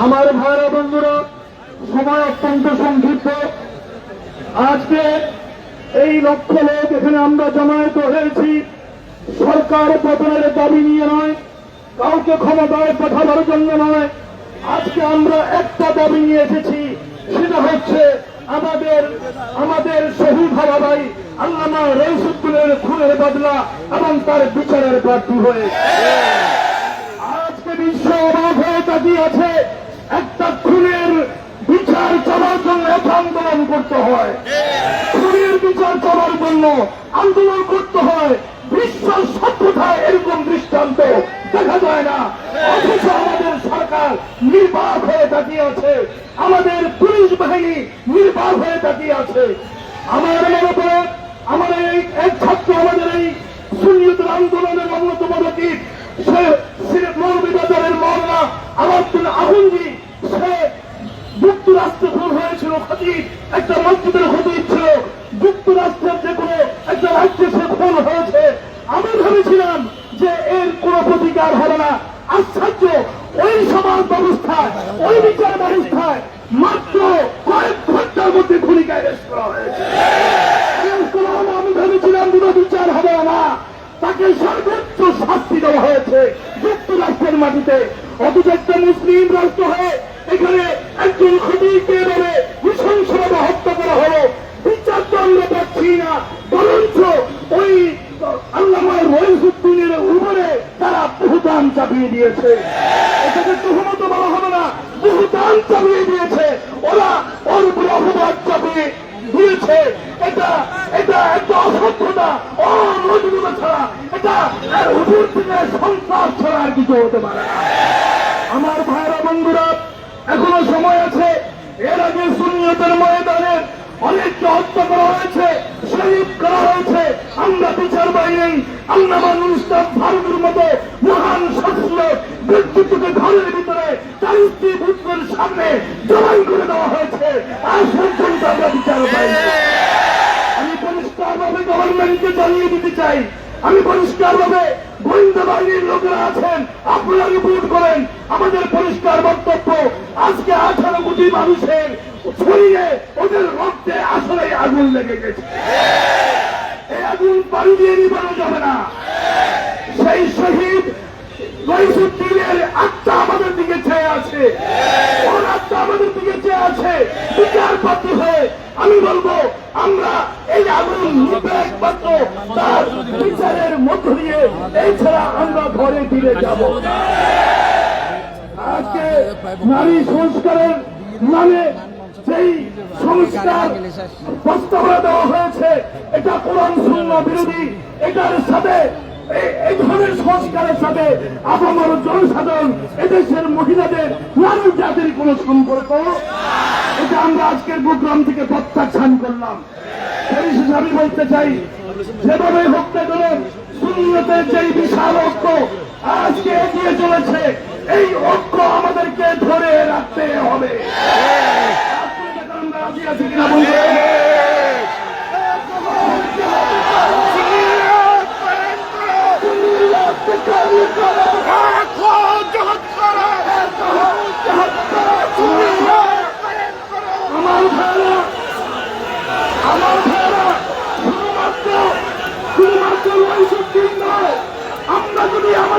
আমার ভাইরা বন্ধুরা সময় অত্যন্ত সংক্ষিপ্ত আজকে এই লক্ষ লোক এখানে আমরা জমায়েত হয়েছি সরকার পতনের দাবি নিয়ে নয়, কাউকে ক্ষমতায় পাঠানোর জন্য নয় আজকে আমরা একটা দাবি নিয়ে এসেছি, সেটা হচ্ছে আমাদের আমাদের শহীদ ভাই আল্লামা রইসুদ্দিনের খুনের বদলা এবং তার বিচারের প্রার্থী হয়ে। আজকে বিশ্ব অবাক হয়ে তাকিয়ে আছে, একটা খুনের বিচার চলার জন্য একটা আন্দোলন করতে হয়। খুনের বিচার চলার জন্য আন্দোলন করতে হয়। বিশ্ব সভ্যতায় এরকম দৃষ্টান্ত। দেখা যায় না। অথচ আমাদের সরকার নির্বাক হয়ে তাকিয়ে আছে। আমাদের পুলিশ বাহিনী নির্বাক হয়ে তাকিয়ে আছে। আমার মনে পড়ে আমার এই এক ছাত্র, আমাদের এই সুনিয়তের আন্দোলনের অন্যতম ব্যক্তি সে সিলেট মৌলবাজারের মহল্লা আলাউদ্দিন আহমদি, সে যুক্তরাষ্ট্রে খুন হয়েছিল, খতিব, একটা মসজিদের খতিব ছিল যুক্তরাষ্ট্রের যে কোনো একটা রাজ্যে সে খুন হয়েছে আমি ভেবেছিলাম যে এর কোন প্রতিকার হবে না আশ্চর্য ওই সমাজ ব্যবস্থায় ওই বিচার ব্যবস্থায় মাত্র কয়েক ঘণ্টার মধ্যে খুনিকে অ্যারেস্ট করা হয়েছে arrest করা হলো, আমি ভেবেছিলাম দুটো বিচার হবে না। তাকে সর্বোচ্চ শাস্তি দেওয়া হয়েছে যুক্তরাষ্ট্রের মাটিতে। অথচ একটা মুসলিম রাষ্ট্র হয়ে এখানে একজন খতিকে এভাবে নৃশংসভাবে হত্যা করা হলো। বিচার তো আমরা পাচ্ছি না। বরঞ্চ ওই আল্লামা রহিসুদ্দিনের উপরে তারা বহুদান চাপিয়ে দিয়েছে এটাকে তুহমত বলা হবে না বহুদান চাপিয়ে দিয়েছে ওরা ওর উপরে চাপিয়ে দিয়েছে এটা এটা একটা অসভ্যতা অনৈতিকতা ছাড়া, এটা এর উপর থেকে সন্ত্রাস ছাড়া আর কিছু হতে পারে আমার ভাইরা বন্ধুরা, এখনও সময় আছে। এর আগে সুনিয়তের ময়দানে অনেককে হত্যা করা হয়েছে, শহীদ করা হয়েছে, আমরা বিচার বাইরেই আল্লামা নুস্তাদ ফারুকের মতো মহান শাসক ব্যক্তিত্বকে ঘরের ভিতরে তার স্ত্রী সামনে জবাই করে দেওয়া হয়েছে। আর পর্যন্ত আমরা বিচার পাইনি। আমি পরিষ্কার ভাবে গভর্নমেন্টকে জানিয়ে দিতে চাই। আমি পরিষ্কার গোয়েন্দা বাহিনীর লোকেরা আছেন আপনারা রিপোর্ট করেন। আমাদের পরিষ্কার বক্তব্য আজকে আঠারো কোটি মানুষের শরীরে ওদের রক্তে আসলে আগুন লেগে গেছে। এই আগুন পানি দিয়ে নিবানো যাবে না। সেই শহীদ রইসুদ্দিনের আত্মা আমাদের দিকে চেয়ে আছে ওর আত্মা আমাদের দিকে চেয়ে আছে বিচার পাত্র হয়ে আমি বলব আমরা এই আগুন নিতে একমাত্র তার দিয়ে এছাড়া আমরা ঘরে ফিরে যাব। আজকে নারী সংস্কারের নামে সেই সংস্কার প্রস্তাবনা দেওয়া হয়েছে, এটা কোরআন শূন্য বিরোধী, এটার সাথে এই- ধরনের সংস্কারের সাথে আপামর জনসাধারণ, এদেশের মহিলাদের, নারী জাতির কোন সম্পর্ক? এটা আমরা আজকের প্রোগ্রাম থেকে প্রত্যাখ্যান করলাম। পরিশেষে আমি বলতে চাই যেভাবে হোক না কেন শূন্যতের যে বিশাল ঐক্য আজকে এগিয়ে চলেছে এই ঐক্য আমাদেরকে ধরে রাখতে হবে আপনাদের আমরা রাজি আছি কিনা বলবেন আমার ভাইরা আমার ভাইরা শুধুমাত্র শুধুমাত্র নৈশিক নয় আমরা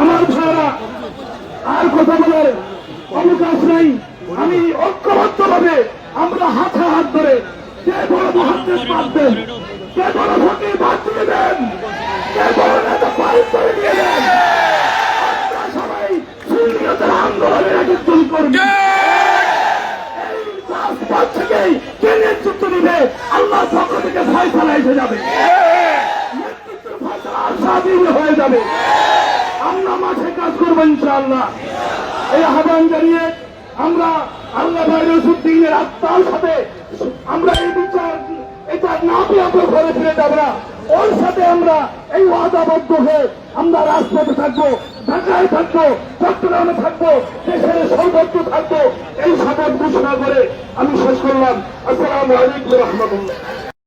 আমার ভাইরা, আর কথা বলার অবকাশ নাই। আমি ঐক্যবদ্ধ ভাবে আমরা হাতে হাত ধরে কে বড় মহাত্মে বাঁধবেন কে বড় ভোটে বাদ দিয়ে দেন, কে বড় নেতা পারিত করে দিয়ে দেন। সবাই সুন্দরতার আন্দোলনের একজন করবে এই রাজপথ থেকেই কে নেতৃত্ব এসে যাবে। নেতৃত্বের ফয়সালা স্বাধীন হয়ে যাবে। আমরা মাঠে কাজ করব ইনশাআল্লাহ। এই আহ্বান জানিয়ে আমরা আল্লাহ ভাইরসুদ্দিনের আত্মার সাথে আমরা এই বিচার, এটা না পেয়ে আমরা ঘরে ফিরে যাব না। ওর সাথে আমরা এই ওয়াদাবদ্ধ হয়ে আমরা রাজপথে থাকব। ঢাকায় থাকব, চট্টগ্রামে থাকব, দেশের সর্বত্র থাকব, এই শপথ ঘোষণা করে আমি শেষ করলাম। আসসালাম আলাইকুম রহমতুল্লাহ।